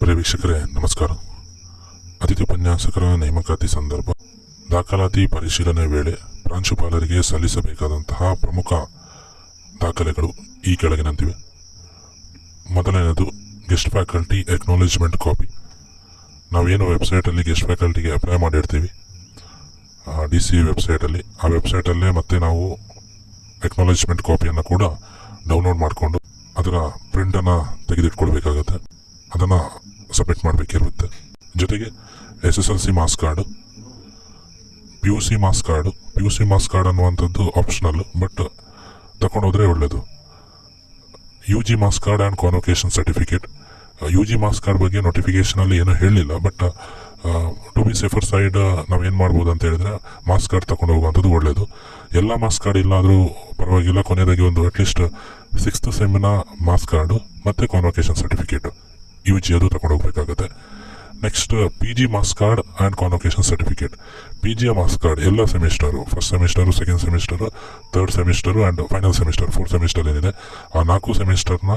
ಪ್ರಿಯ ನಮಸ್ಕಾರ. ಅತಿಥಿ ಉಪನ್ಯಾಸಕರ ನೇಮಕಾತಿ ಸಂದರ್ಭ. ದಾಖಲಾತಿ ಪರಿಶೀಲನೆ ವೇಳೆ ಪ್ರಾಂಶುಪಾಲರಿಗೆ ಸಲ್ಲಿಸಬೇಕಾದಂತಹ ಪ್ರಮುಖ ದಾಖಲೆಗಳು ಈ ಕೆಳಗಿನಂತಿವೆ. ಮೊದಲನೆಯದು, ಗೆಸ್ಟ್ ಫ್ಯಾಕಲ್ಟಿ ಎಕ್ನಾಲೇಜ್ಮೆಂಟ್ ಕಾಪಿ ನಾವೇನು ವೆಬ್ಸೈಟಲ್ಲಿ ಗೆಸ್ಟ್ ಫ್ಯಾಕಲ್ಟಿಗೆ ಅಪ್ಲೈ ಮಾಡಿರ್ತೀವಿ? ಡಿ ಸಿ ವೆಬ್ಸೈಟಲ್ಲಿ. ಆ ವೆಬ್ಸೈಟಲ್ಲೇ ಮತ್ತೆ ನಾವು ಎಕ್ನಾಲೇಜ್ಮೆಂಟ್ ಕಾಪಿಯನ್ನು ಕೂಡ ಡೌನ್ಲೋಡ್ ಮಾಡಿಕೊಂಡು ಅದರ ಪ್ರಿಂಟನ್ನು ತೆಗೆದಿಟ್ಕೊಳ್ಬೇಕಾಗತ್ತೆ. ಅದನ್ನು ಸಬ್ಮಿಟ್ ಮಾಡಬೇಕಿರುತ್ತೆ. ಜೊತೆಗೆ S S L C marks card P U C marks card P U C marks card ಅನ್ನುವಂಥದ್ದು ಆಪ್ಷನಲ್ ಬಟ್ ತಗೊಂಡೋದ್ರೆ ಒಳ್ಳೆಯದು U G marks card and convocation certificate U G marks card ಬಗ್ಗೆ ನೋಟಿಫಿಕೇಷನಲ್ಲಿ ಏನೂ ಹೇಳಲಿಲ್ಲ but to be safer side ನಾವೇನು ಮಾಡ್ಬೋದು ಅಂತ ಹೇಳಿದ್ರೆ ಮಾಸ್ ಕಾರ್ಡ್ ತಗೊಂಡು ಹೋಗುವಂಥದ್ದು ಒಳ್ಳೆಯದು ಎಲ್ಲ ಮಾಸ್ ಕಾರ್ಡ್ ಇಲ್ಲಾದರೂ ಪರವಾಗಿಲ್ಲ, ಕೊನೆಯದಾಗಿ ಒಂದು ಅಟ್ಲೀಸ್ಟ್ ಸಿಕ್ಸ್ತ್ ಸೆಮಿನ ಮಾಸ್ ಕಾರ್ಡು ಮತ್ತು ಕಾನ್ವೊಕೇಶನ್ ಸರ್ಟಿಫಿಕೇಟು ಯು ಜಿ ಅದು ತಗೊಂಡು ಹೋಗ್ಬೇಕಾಗುತ್ತೆ. Next P G marks card and convocation certificate P ಜಿಯ marks card ಎಲ್ಲ semester first semester second semester third semester and final semester fourth semester ಏನಿದೆ, ಆ ನಾಲ್ಕು ಸೆಮಿಸ್ಟರ್ನ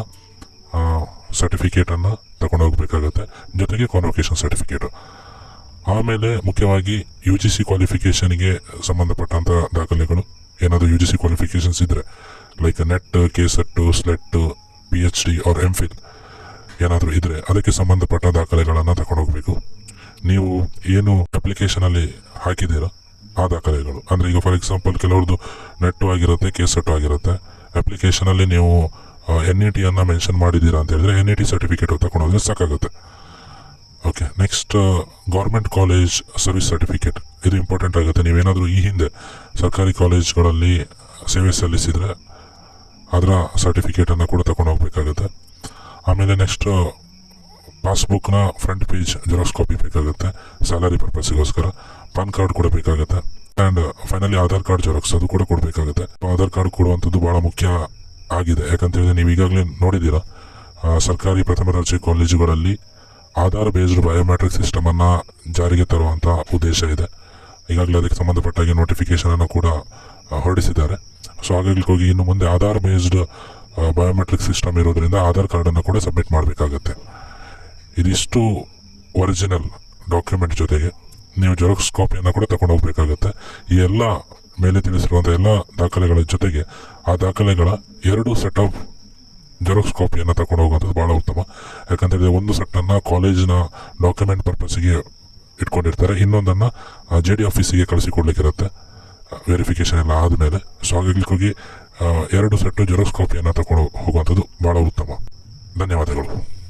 ಸರ್ಟಿಫಿಕೇಟನ್ನು ತಗೊಂಡು ಹೋಗಬೇಕಾಗುತ್ತೆ. ಜೊತೆಗೆ ಕಾನ್ವೊಕೇಶನ್ ಸರ್ಟಿಫಿಕೇಟು ಆಮೇಲೆ ಮುಖ್ಯವಾಗಿ ಯು ಜಿ ಸಿ ಕ್ವಾಲಿಫಿಕೇಷನ್ಗೆ ಸಂಬಂಧಪಟ್ಟಂಥ ದಾಖಲೆಗಳು. ಏನಾದರೂ ಯು ಜಿ ಸಿ ಕ್ವಾಲಿಫಿಕೇಷನ್ಸ್ ಇದ್ದರೆ like NET K SET SLET P H D or M Phil ಏನಾದರೂ ಇದ್ದರೆ ಅದಕ್ಕೆ ಸಂಬಂಧಪಟ್ಟ ದಾಖಲೆಗಳನ್ನು ತಗೊಂಡು ಹೋಗಬೇಕು ನೀವು ಏನು ಅಪ್ಲಿಕೇಶನಲ್ಲಿ ಹಾಕಿದ್ದೀರಾ? ಆ ದಾಖಲೆಗಳು. ಅಂದರೆ ಈಗ ಫಾರ್ ಎಕ್ಸಾಂಪಲ್ ಕೆಲವ್ರದ್ದು ನೆಟ್ಟು ಆಗಿರುತ್ತೆ ಕೇಸಟ್ಟು ಸೆಟ್ಟು ಆಗಿರುತ್ತೆ. ಅಪ್ಲಿಕೇಶನಲ್ಲಿ ನೀವು ಎನ್ ಇ ಟಿಯನ್ನು ಮೆನ್ಷನ್ ಮಾಡಿದ್ದೀರಾ ಅಂತ ಹೇಳಿದ್ರೆ ಎನ್ ಇ ಟಿ ಸರ್ಟಿಫಿಕೇಟ್ ತಗೊಂಡು ಹೋದ್ರೆ ಸಾಕಾಗುತ್ತೆ. Okay next government college service certificate ಇದು ಇಂಪಾರ್ಟೆಂಟ್ ಆಗುತ್ತೆ. ನೀವೇನಾದರೂ ಈ ಹಿಂದೆ ಸರ್ಕಾರಿ ಕಾಲೇಜ್ಗಳಲ್ಲಿ ಸೇವೆ ಸಲ್ಲಿಸಿದರೆ ಅದರ ಸರ್ಟಿಫಿಕೇಟನ್ನು ಕೂಡ ತಗೊಂಡು ಹೋಗ್ಬೇಕಾಗುತ್ತೆ ಆಮೇಲೆ ನೆಕ್ಸ್ಟ್ ಪಾಸ್ಬುಕ್ನ ಫ್ರಂಟ್ ಪೇಜ್ ಜೆರಾಕ್ಸ್ ಕಾಪಿ ಬೇಕಾಗುತ್ತೆ ಸ್ಯಾಲರಿ ಪರ್ಪಸ್ಗೋಸ್ಕರ ಪಾನ್ ಕಾರ್ಡ್ ಕೂಡ ಬೇಕಾಗುತ್ತೆ and finally Aadhaar card xerox ಅದು ಕೂಡ ಕೊಡಬೇಕಾಗುತ್ತೆ. ಆಧಾರ್ ಕಾರ್ಡ್ ಕೊಡುವಂಥದ್ದು ಭಾಳ ಮುಖ್ಯ ಆಗಿದೆ. ಯಾಕಂತೇಳಿದ್ರೆ ನೀವು ಈಗಾಗಲೇ ನೋಡಿದ್ದೀರಾ ಸರ್ಕಾರಿ ಪ್ರಥಮ ದರ್ಜೆ ಕಾಲೇಜುಗಳಲ್ಲಿ ಆಧಾರ್ ಬೇಸ್ಡ್ ಬಯೋಮೆಟ್ರಿಕ್ ಸಿಸ್ಟಮನ್ನು ಜಾರಿಗೆ ತರುವಂಥ ಉದ್ದೇಶ ಇದೆ. ಈಗಾಗಲೇ ಅದಕ್ಕೆ ಸಂಬಂಧಪಟ್ಟಾಗಿ ನೋಟಿಫಿಕೇಷನನ್ನು ಕೂಡ ಹೊರಡಿಸಿದ್ದಾರೆ. ಸೊ ಹಾಗಾಗಿ ಹೋಗಿ ಇನ್ನು ಮುಂದೆ ಆಧಾರ್ ಬೇಸ್ಡ್ ಬಯೋಮೆಟ್ರಿಕ್ ಸಿಸ್ಟಮ್ ಇರೋದ್ರಿಂದ ಆಧಾರ್ ಕಾರ್ಡನ್ನು ಕೂಡ ಸಬ್ಮಿಟ್ ಮಾಡಬೇಕಾಗತ್ತೆ. ಇದಿಷ್ಟು ಒರಿಜಿನಲ್ ಡಾಕ್ಯುಮೆಂಟ್ ಜೊತೆಗೆ ನೀವು ಜೆರಾಕ್ಸ್ ಕಾಪಿಯನ್ನು ಕೂಡ ತಗೊಂಡು ಹೋಗಬೇಕಾಗುತ್ತೆ. ಈ ಎಲ್ಲ ಮೇಲೆ ತಿಳಿಸಿರುವಂಥ ಎಲ್ಲ ದಾಖಲೆಗಳ ಜೊತೆಗೆ ಆ ದಾಖಲೆಗಳ ಎರಡು ಸೆಟ್ ಆಫ್ ಜೆರಾಕ್ಸ್ ಕಾಪಿಯನ್ನು ತಗೊಂಡು ಹೋಗುವಂಥದ್ದು ಭಾಳ ಉತ್ತಮ. ಯಾಕಂತೇಳಿದ್ರೆ ಒಂದು ಸೆಟ್ಟನ್ನು ಕಾಲೇಜಿನ ಡಾಕ್ಯುಮೆಂಟ್ ಪರ್ಪಸ್ಸಿಗೆ ಇಟ್ಕೊಂಡಿರ್ತಾರೆ. ಇನ್ನೊಂದನ್ನು ಜೆ ಡಿ ಆಫೀಸಿಗೆ ಕಳಿಸಿಕೊಡ್ಲಿಕ್ಕಿರುತ್ತೆ. ವೆರಿಫಿಕೇಷನ್ ಎಲ್ಲ ಆದಮೇಲೆ. ಸೊ ಹಾಗಾಗಿ ಎರಡು ಸೆಟ್ಟು ಜೆರಾಕ್ಸ್ ಕಾಪಿಯನ್ನು ತಗೊಂಡು ಹೋಗುವಂಥದ್ದು ಭಾಳ ಉತ್ತಮ. ಧನ್ಯವಾದಗಳು.